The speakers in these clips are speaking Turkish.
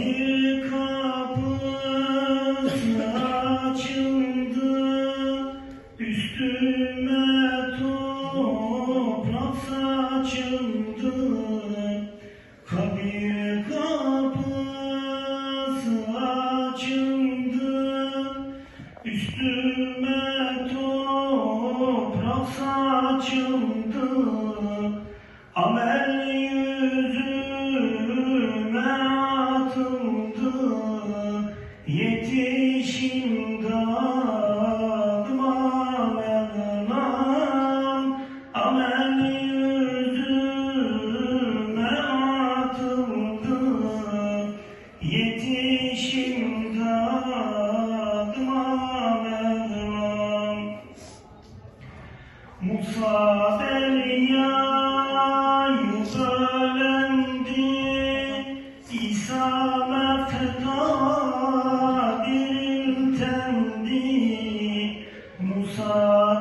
Kabir kapısı açıldı Üstüme toprak saçıldı. Kabir açıldı Üstüme toprak saçıldı. Amel Yetişim dadıma Mevlam Amel yüzüme Yetişim dadıma Mevlam Musa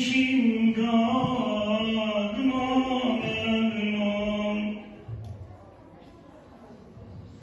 she